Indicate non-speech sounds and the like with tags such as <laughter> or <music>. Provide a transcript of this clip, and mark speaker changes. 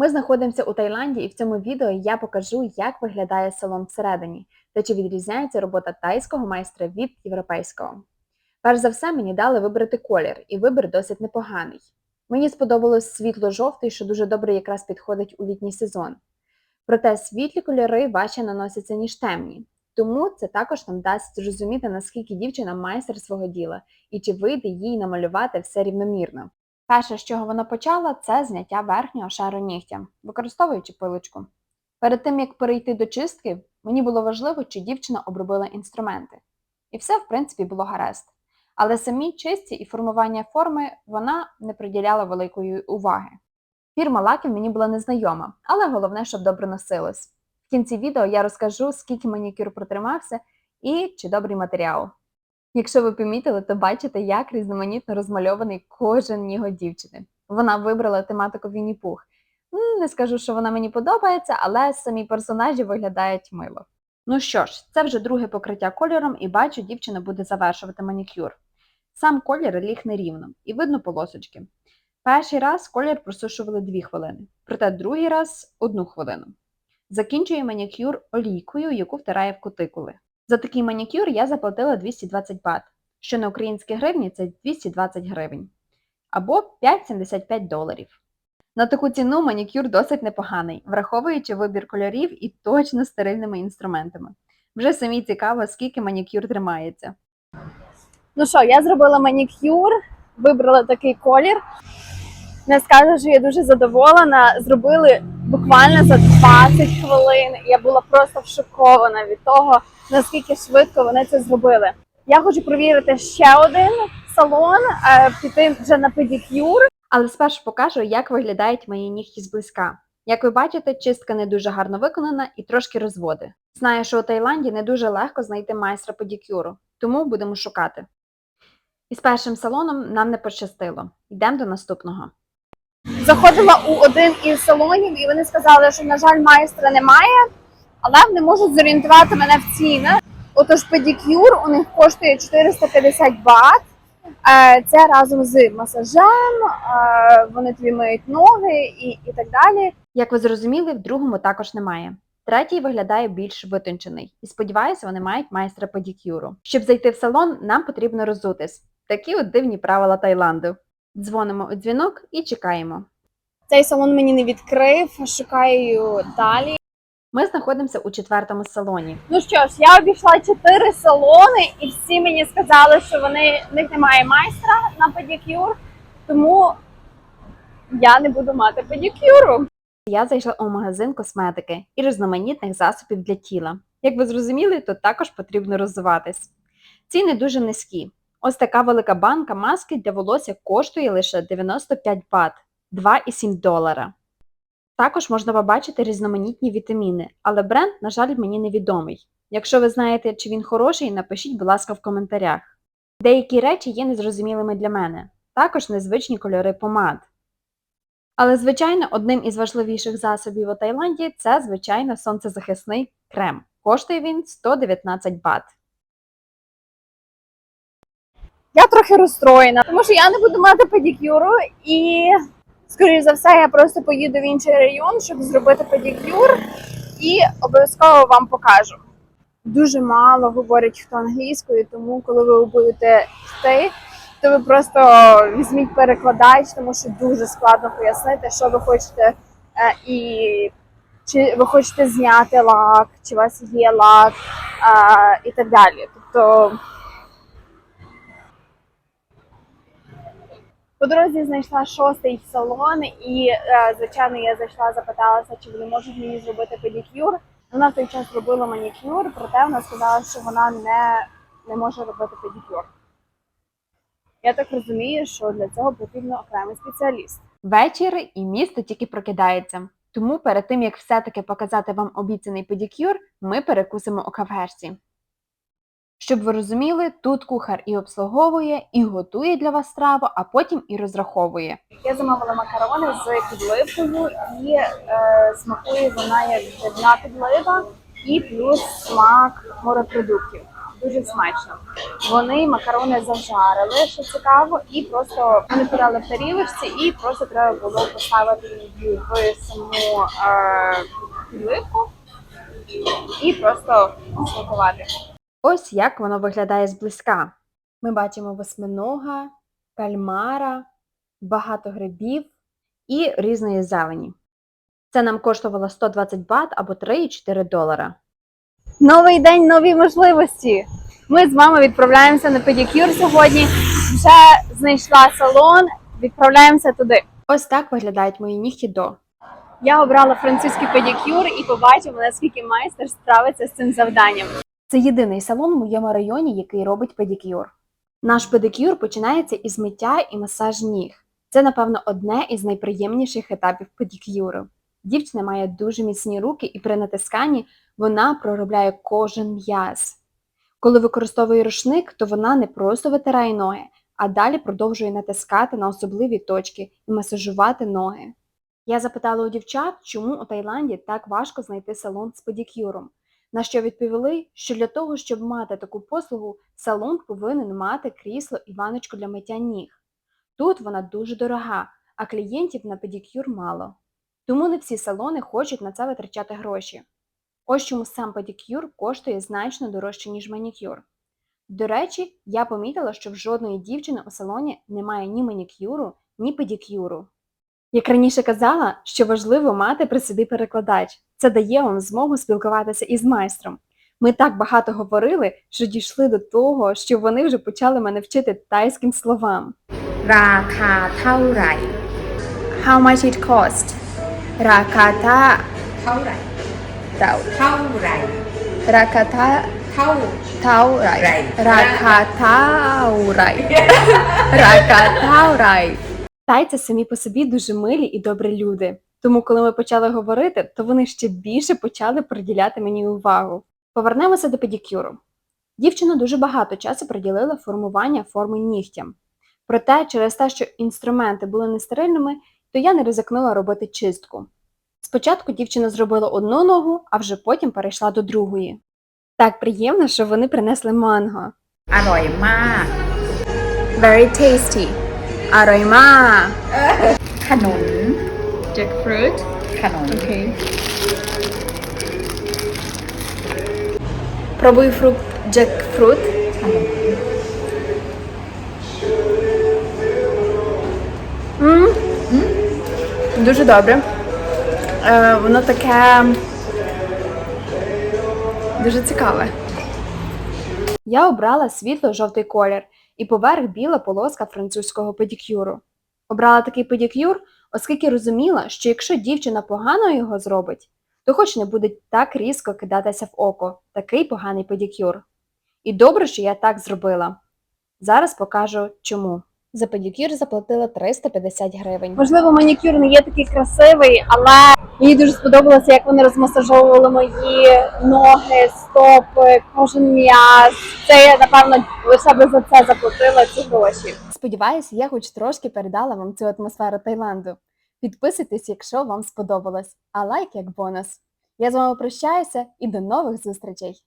Speaker 1: Ми знаходимося у Таїланді, і в цьому відео я покажу, як виглядає салон всередині та чи відрізняється робота тайського майстра від європейського. Перш за все, мені дали вибрати колір, і вибір досить непоганий. Мені сподобалось світло-жовтий, що дуже добре якраз підходить у літній сезон. Проте світлі кольори важче наносяться, ніж темні. Тому це також нам дасть зрозуміти, наскільки дівчина майстер свого діла і чи вийде їй намалювати все рівномірно. Перше, з чого вона почала, це зняття верхнього шару нігтя, використовуючи пилочку. Перед тим як перейти до чистки, мені було важливо, чи дівчина обробила інструменти. І все, в принципі, було гаразд. Але самій чистці і формування форми вона не приділяла великої уваги. Фірма лаків мені була незнайома, але головне, щоб добре носилось. В кінці відео я розкажу, скільки манікюр протримався і чи добрий матеріал. Якщо ви помітили, то бачите, як різноманітно розмальований кожен його дівчини. Вона вибрала тематику Вінні-Пух. Не скажу, що вона мені подобається, але самі персонажі виглядають мило. Ну що ж, це вже друге покриття кольором, і бачу, дівчина буде завершувати манікюр. Сам колір ліг нерівно, і видно полосочки. Перший раз колір просушували 2 хвилини, проте другий раз 1 хвилину. Закінчує манікюр олійкою, яку втирає в кутикули. За такий манікюр я заплатила 220 бат, що на українські гривні це 220 гривень, або 5,75 доларів. На таку ціну манікюр досить непоганий, враховуючи вибір кольорів і точно стерильними інструментами. Вже самі цікаво, скільки манікюр тримається.
Speaker 2: Ну що, я зробила манікюр, вибрала такий колір. Не скажу, що я дуже задоволена. Зробили буквально за 20 хвилин. Я була просто шокована від того, наскільки швидко вони це зробили. Я хочу провірити ще один салон, е, піти вже на педикюр.
Speaker 1: Але спершу покажу, як виглядають мої нігті зблизька. Як ви бачите, чистка не дуже гарно виконана і трошки розводи. Знаю, що у Таїланді не дуже легко знайти майстра педикюру, тому будемо шукати. І з першим салоном нам не пощастило. Йдемо до наступного.
Speaker 2: Заходила у один із салонів, і вони сказали, що, на жаль, майстра немає, але вони можуть зорієнтувати мене в цінах. Отож, педикюр у них коштує 450 бат. Е, Це разом з масажем, е, вони тобі миють ноги і, і так далі.
Speaker 1: Як ви зрозуміли, в другому також немає. Третій виглядає більш витончений, і сподіваюся, вони мають майстра педикюру. Щоб зайти в салон, нам потрібно розутись. Такі от дивні правила Таїланду. Дзвонимо у дзвінок і чекаємо.
Speaker 2: Цей салон мені не відкрив, шукаю далі.
Speaker 1: Ми знаходимося у четвертому салоні.
Speaker 2: Ну що ж, я обійшла чотири салони, і всі мені сказали, що вони в них немає майстра на педикюр, тому я не буду мати педикюру.
Speaker 1: Я зайшла у магазин косметики і різноманітних засобів для тіла. Як ви зрозуміли, тут також потрібно розвиватись. Ціни дуже низькі. Ось така велика банка маски для волосся коштує лише 95 бат 2,7 долара. Також можна побачити різноманітні вітаміни, але бренд, на жаль, мені невідомий. Якщо ви знаєте, чи він хороший, напишіть, будь ласка, в коментарях. Деякі речі є незрозумілими для мене, також незвичні кольори помад. Але, звичайно, одним із важливіших засобів у Таїланді це, звичайно, сонцезахисний крем. Коштує він 119 бат.
Speaker 2: Я трохи розстроєна, тому що я не буду мати педикюру і, скоріш за все, я просто поїду в інший район, щоб зробити педикюр, і обов'язково вам покажу. Дуже мало говорять хто англійською, тому коли ви будете йти, то ви просто візьміть перекладач, тому що дуже складно пояснити, що ви хочете е, і чи ви хочете зняти лак, чи у вас є лак е, і так далі. Тобто По дорозі знайшла шостий салон, і е, звичайно я зайшла, запиталася, чи вони можуть мені зробити педикюр. Вона в той час робила манікюр, проте вона сказала, що вона не, не може робити педикюр. Я так розумію, що для цього потрібен окремий спеціаліст.
Speaker 1: Вечір і місто тільки прокидається. Тому перед тим, як все-таки показати вам обіцяний педикюр, ми перекусимо у кафешці. Щоб ви розуміли, тут кухар і обслуговує, і готує для вас страву, а потім і розраховує.
Speaker 2: Я замовила макарони з підливкою, і е, смакує вона як грибна підлива, і плюс смак морепродуктів. дуже смачно. Вони макарони зажарили, що цікаво, і просто вони подали в тарілочці, і просто треба було поставити її в саму е, підливку і просто смакувати.
Speaker 1: Ось як воно виглядає зблизька. Ми бачимо восьминога, кальмара, багато грибів і різної зелені. Це нам коштувало 120 бат або 3,4 долара.
Speaker 2: Новий день, нові можливості. Ми з вами відправляємося на педикюр сьогодні. Вже знайшла салон, відправляємося туди.
Speaker 1: Ось так виглядають мої нігті до.
Speaker 2: Я обрала французький педикюр і побачимо, наскільки майстер справиться з цим завданням.
Speaker 1: Це єдиний салон в моєму районі, який робить педикюр. Наш педикюр починається із миття і масаж ніг. Це, напевно, одне із найприємніших етапів педикюру. Дівчина має дуже міцні руки, і при натисканні вона проробляє кожен м'яз. Коли використовує рушник, то вона не просто витирає ноги, а далі продовжує натискати на особливі точки і масажувати ноги. Я запитала у дівчат, чому у Таїланді так важко знайти салон з педикюром. На що відповіли, що для того, щоб мати таку послугу, салон повинен мати крісло і ваночку для миття ніг. Тут вона дуже дорога, а клієнтів на педикюр мало. Тому не всі салони хочуть на це витрачати гроші. Ось чому сам педикюр коштує значно дорожче, ніж манікюр. До речі, я помітила, що в жодної дівчини у салоні немає ні манікюру, ні педикюру. Як раніше казала, що важливо мати при собі перекладач. Це дає вам змогу спілкуватися із майстром. Ми так багато говорили, що дійшли до того, що вони вже почали мене вчити тайським словам.
Speaker 3: Рака таурай.
Speaker 1: How much it cost? Раката
Speaker 3: таурай. Таурай.
Speaker 1: Раката таурай. Ракатаурай. Ракатаурай. <laughs> Тайці самі по собі дуже милі і добрі люди. Тому, коли ми почали говорити, то вони ще більше почали приділяти мені увагу. Повернемося до педикюру. Дівчина дуже багато часу приділила формування форми нігтям. Проте, через те, що інструменти були нестерильними, то я не ризикнула робити чистку. Спочатку дівчина зробила одну ногу, а вже потім перейшла до другої. Так приємно, що вони принесли манго.
Speaker 3: Аройма!
Speaker 1: Very tasty! Аройма!
Speaker 3: Ханун!
Speaker 1: jackfruit.
Speaker 3: Cannoli.
Speaker 1: Okay. Пробую фрукт джекфрут. Дуже добре. Е, Воно таке дуже цікаве. Я обрала світло-жовтий колір і поверх біла полоска французького педикюру. Обрала такий педикюр, оскільки розуміла, що якщо дівчина погано його зробить, то хоч не буде так різко кидатися в око такий поганий педикюр. І добре, що я так зробила. Зараз покажу чому. За педикюр заплатила 350 гривень.
Speaker 2: Можливо, манікюр не є такий красивий, але мені дуже сподобалося, як вони розмасажовували мої ноги, стопи, кожен м'яз. Це я напевно лише би за це заплатила ці гроші.
Speaker 1: Сподіваюся, я хоч трошки передала вам цю атмосферу Таїланду. Підписуйтесь, якщо вам сподобалось, а лайк як бонус. Я з вами прощаюся і до нових зустрічей!